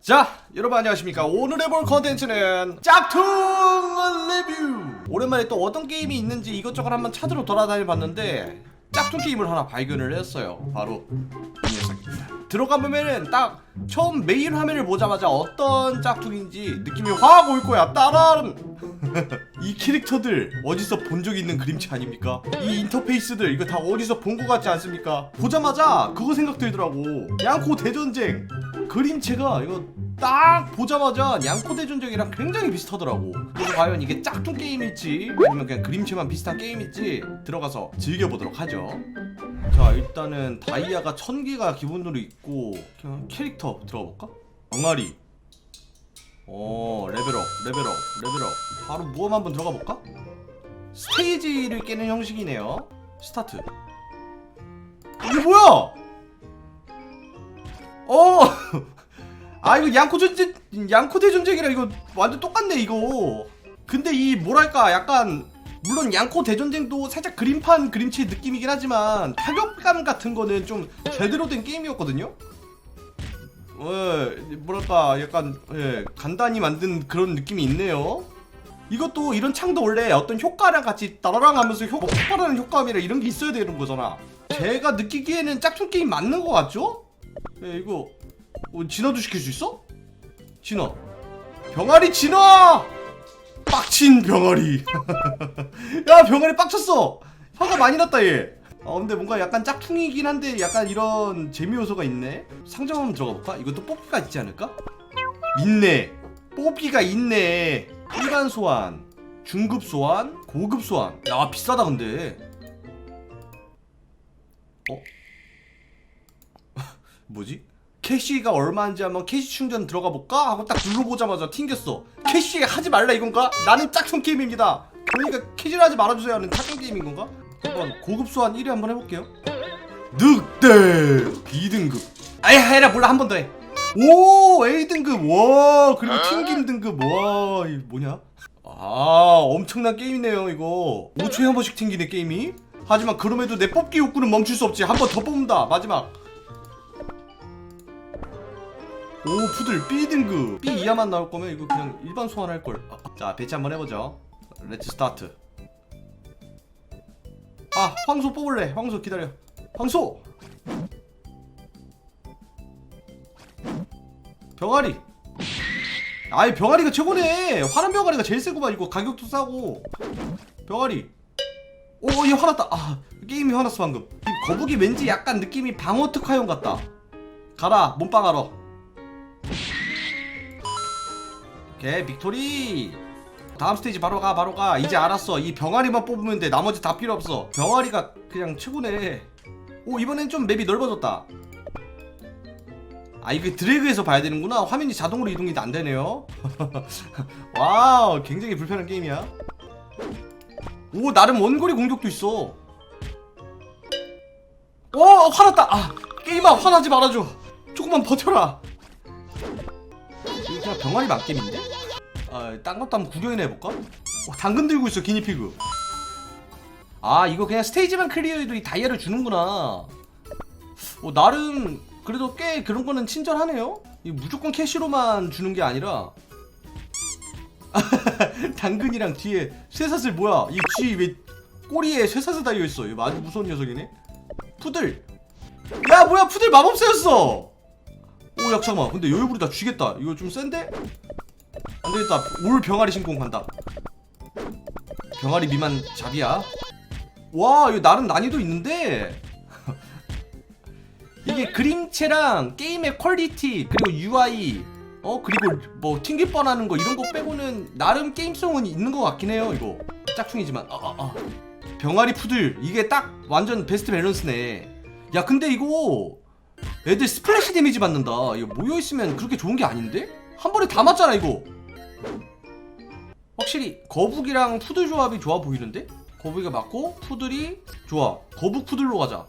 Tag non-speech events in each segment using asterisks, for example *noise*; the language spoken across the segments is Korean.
자 여러분 안녕하십니까? 오늘 해볼 컨텐츠는 짝퉁 리뷰. 오랜만에 또 어떤 게임이 있는지 이것저것 한번 찾으러 돌아다녀 봤는데 짝퉁 게임을 하나 발견을 했어요. 바로 이 녀석입니다. 들어가 보면은 딱 처음 메인 화면을 보자마자 어떤 짝퉁인지 느낌이 확 올 거야. 따란 *laughs* 이 캐릭터들 어디서 본 적 있는 그림체 아닙니까? 이 인터페이스들 이거 다 어디서 본 것 같지 않습니까? 보자마자 그거 생각 들더라고. 양코 대전쟁. 그림체가 이거 딱 보자마자 양코 대전쟁이랑 굉장히 비슷하더라고. 그래서 과연 이게 짝퉁 게임일지 아니면 그냥 그림체만 비슷한 게임일지 들어가서 즐겨보도록 하죠 자 일단은 다이아가 1000개가 기본으로 있고 그냥 캐릭터 들어가볼까? 병아리 어 레벨업 레벨업 레벨업 바로 모험 한번 들어가 볼까? 스테이지를 깨는 형식이네요 스타트 이게 뭐야? 어! *laughs* 아 이거 양코 전쟁 양코대 전쟁이랑 이거 완전 똑같네 이거 근데 이 뭐랄까 약간 물론 양코 대전쟁도 살짝 그림판 그림체 느낌이긴 하지만 타격감 같은 거는 좀 제대로 된 게임이었거든요 예, 뭐랄까 약간 예, 간단히 만든 그런 느낌이 있네요. 이것도 이런 창도 원래 어떤 효과랑 같이 따라랑 하면서 효, 뭐 폭발하는 효과음이라 이런 게 있어야 되는 거잖아. 제가 느끼기에는 짝퉁 게임 맞는 거 같죠? 예, 이거 어, 진화도 시킬 수 있어? 진화. 병아리 진화! 빡친 병아리. *laughs* 야 병아리 빡쳤어. 화가 많이 났다 얘. 어 근데 뭔가 약간 짝퉁이긴 한데 약간 이런 재미 요소가 있네. 상점 한번 들어가 볼까? 이것도 뽑기가 있지 않을까? 있네. 뽑기가 있네. 일반 소환, 중급 소환, 고급 소환. 야 비싸다 근데. 어? *laughs* 뭐지? 캐시가 얼마인지 한번 캐시 충전 들어가 볼까? 하고 딱 눌러보자마자 튕겼어. 캐시 하지 말라 이건가? 나는 짝퉁 게임입니다. 그러니까 캐시를 하지 말아주세요 하는 짝퉁 게임인 건가? 한번 고급 소환 1위 한번 해볼게요. 늑대 2등급. 아야 해라 몰라 한 번 더 해. 오 A 등급 와 그리고 튕김 등급 와이 뭐냐? 아 엄청난 게임이네요 이거 5초에 한 번씩 튕기네 게임이. 하지만 그럼에도 내 뽑기 욕구는 멈출 수 없지 한 번 더 뽑는다 마지막. 오 푸들 B 등급 B 이하만 나올 거면 이거 그냥 일반 소환할 걸. 아, 자 배치 한번 해보죠. 렛츠 스타트. 아 황소 뽑을래. 황소 기다려. 황소. 병아리. 아이 병아리가 최고네. 화난 병아리가 제일 세고만 이거 가격도 싸고. 병아리. 오얘 화났다. 아 게임이 화났어 방금. 이 거북이 왠지 약간 느낌이 방어 특화용 같다. 가라 몸빵하러. 오케이 빅토리. 다음 스테이지 바로 가 바로 가. 이제 알았어. 이 병아리만 뽑으면 돼. 나머지 다 필요 없어. 병아리가 그냥 최고네. 오 이번엔 좀 맵이 넓어졌다. 아 이게 드래그해서 봐야 되는구나. 화면이 자동으로 이동이 안 되네요. *laughs* 와우 굉장히 불편한 게임이야. 오 나름 원거리 공격도 있어. 오 화났다. 아 게임아 화나지 말아줘. 조금만 버텨라 병아리 맞게임인데? 아, 딴 것도 한번 구경이나 해볼까? 어, 당근 들고 있어, 기니피그. 아, 이거 그냥 스테이지만 클리어해도 이 다이아를 주는구나. 어, 나름, 그래도 꽤 그런 거는 친절하네요? 이 무조건 캐시로만 주는 게 아니라. *laughs* 당근이랑 뒤에 쇠사슬 뭐야? 이 뒤에 왜 꼬리에 쇠사슬 달려있어? 이거 아주 무서운 녀석이네? 푸들! 야, 뭐야, 푸들 마법사였어! 오, 야, 잠깐만. 근데 여유부리 나 쥐겠다. 이거 좀 센데? 안 되겠다. 올 병아리 신공 간다. 병아리 미만 잡이야. 와, 이거 나름 난이도 있는데. *laughs* 이게 그림체랑 게임의 퀄리티 그리고 UI 어 그리고 뭐 튕길 뻔하는 거 이런 거 빼고는 나름 게임성은 있는 것 같긴 해요 이거 짝퉁이지만 아, 아, 아. 병아리 푸들 이게 딱 완전 베스트 밸런스네 야 근데 이거 애들 스플래시 데미지 받는다. 이거 모여있으면 그렇게 좋은 게 아닌데? 한 번에 다 맞잖아 이거. 확실히 거북이랑 푸들 조합이 좋아 보이는데? 거북이가 맞고 푸들이 좋아. 거북 푸들로 가자.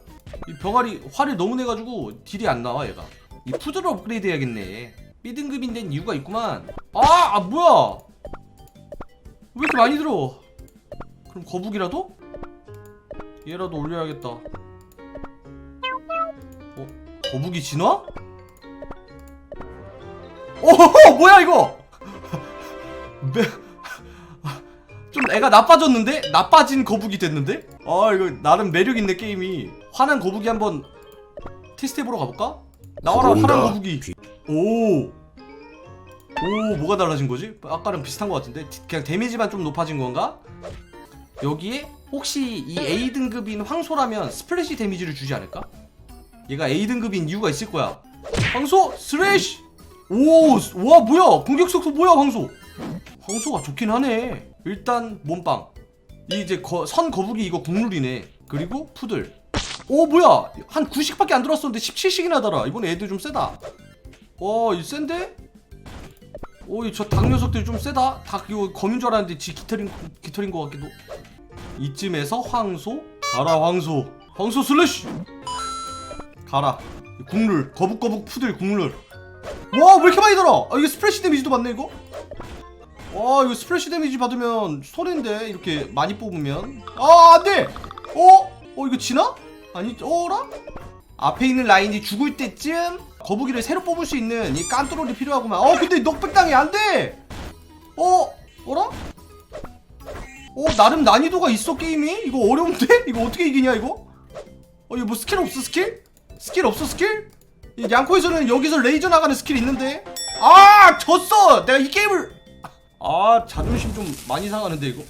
이 병아리 화를 너무 내가지고 딜이 안 나와 얘가. 이 푸들을 업그레이드 해야겠네. B등급인 데는 이유가 있구만. 아, 아 뭐야? 왜 이렇게 많이 들어? 그럼 거북이라도? 얘라도 올려야겠다. 어? 거북이 진화? 오 뭐야 이거 매... *laughs* *laughs* 좀 애가 나빠졌는데? 나빠진 거북이 됐는데? 아 이거 나름 매력있네 게임이 화난 거북이 한번 테스트해보러 가볼까? 나와라. 화난 거북이 오 오, 뭐가 달라진 거지? 아까랑 비슷한 것 같은데? 그냥 데미지만 좀 높아진 건가? 여기에 혹시 이 A 등급인 황소라면 스플래시 데미지를 주지 않을까? 얘가 A 등급인 이유가 있을 거야. 황소 스레쉬. 오, 와 뭐야? 공격 속도 뭐야 황소? 황소가 좋긴 하네. 일단 몸빵. 이 이제 거, 선 거북이 이거 국룰이네. 그리고 푸들. 오 뭐야? 한 90밖에 안 들었었는데 17씩이나 달아. 이번에 애들 좀 세다. 와, 이 센데? 오, 이저닭 녀석들이 좀 세다. 닭 이거 검인 줄 알았는데 지 깃털인 깃털인 것 같기도. 이쯤에서 황소 가라 황소 황소 슬래시 가라. 국룰 거북거북 푸들 국룰. 와 왜 이렇게 많이 들어 아 이거 스프레시 데미지도 받네 이거? 와 이거 스프레시 데미지 받으면 손해인데 이렇게 많이 뽑으면. 아 안돼! 어? 어 이거 지나? 아니 어라? 앞에 있는 라인이 죽을 때쯤 거북이를 새로 뽑을 수 있는 이 깐뚜롤이 필요하구만. 어 근데 넉백당이 안돼! 어? 어라? 어 나름 난이도가 있어 게임이? 이거 어려운데? *laughs* 이거 어떻게 이기냐 이거? 어 이거 뭐 스킬 없어 스킬 스킬 없어 스킬? 이 양코에서는 여기서 레이저 나가는 스킬 있는데? 아 졌어! 내가 이 게임을 아 자존심 좀 많이 상하는데 이거?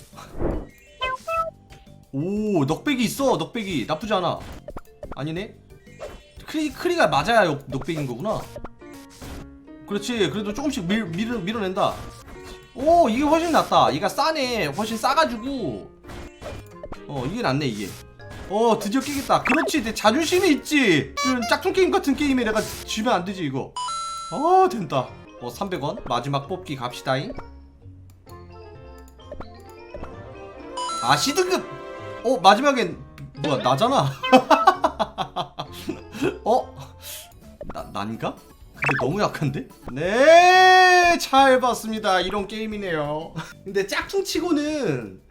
오 넉백이 있어 넉백이. 나쁘지 않아. 아니네? 크리 크리가 맞아야 역- 넉백인 거구나. 그렇지 그래도 조금씩 밀, 밀어, 밀어낸다. 오 이게 훨씬 낫다. 얘가 싸네. 훨씬 싸가지고. 어 이게 낫네 이게 어 드디어 깨겠다 그렇지 내 자존심이 있지 짝퉁 게임 같은 게임에 내가 지면 안 되지 이거 어 된다 어 300원 마지막 뽑기 갑시다잉 아 C등급 어 마지막엔 뭐야 나잖아 *laughs* 어? 나, 난가? 근데 너무 약한데? 네, 잘 봤습니다. 이런 게임이네요. 근데 짝퉁치고는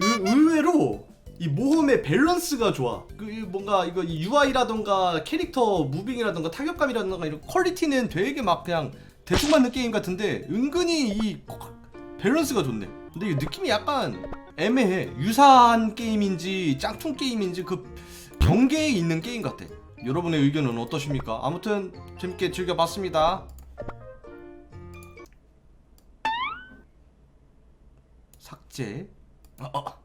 의, 의외로 이 모험의 밸런스가 좋아. 그 뭔가 이거 UI라던가 캐릭터 무빙이라던가 타격감이라던가 이런 퀄리티는 되게 막 그냥 대충 맞는 게임 같은데 은근히 이 밸런스가 좋네. 근데 이 느낌이 약간 애매해. 유사한 게임인지 짝퉁 게임인지 그 경계에 있는 게임 같아. 여러분의 의견은 어떠십니까? 아무튼 재밌게 즐겨봤습니다. 삭제. 아, 아.